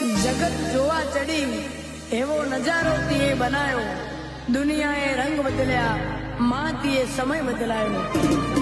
જગત જોવા ચડી એવો નજારો તીએ બનાયો. દુનિયાએ રંગ બદલ્યા માં તીએ સમય બદલાયો.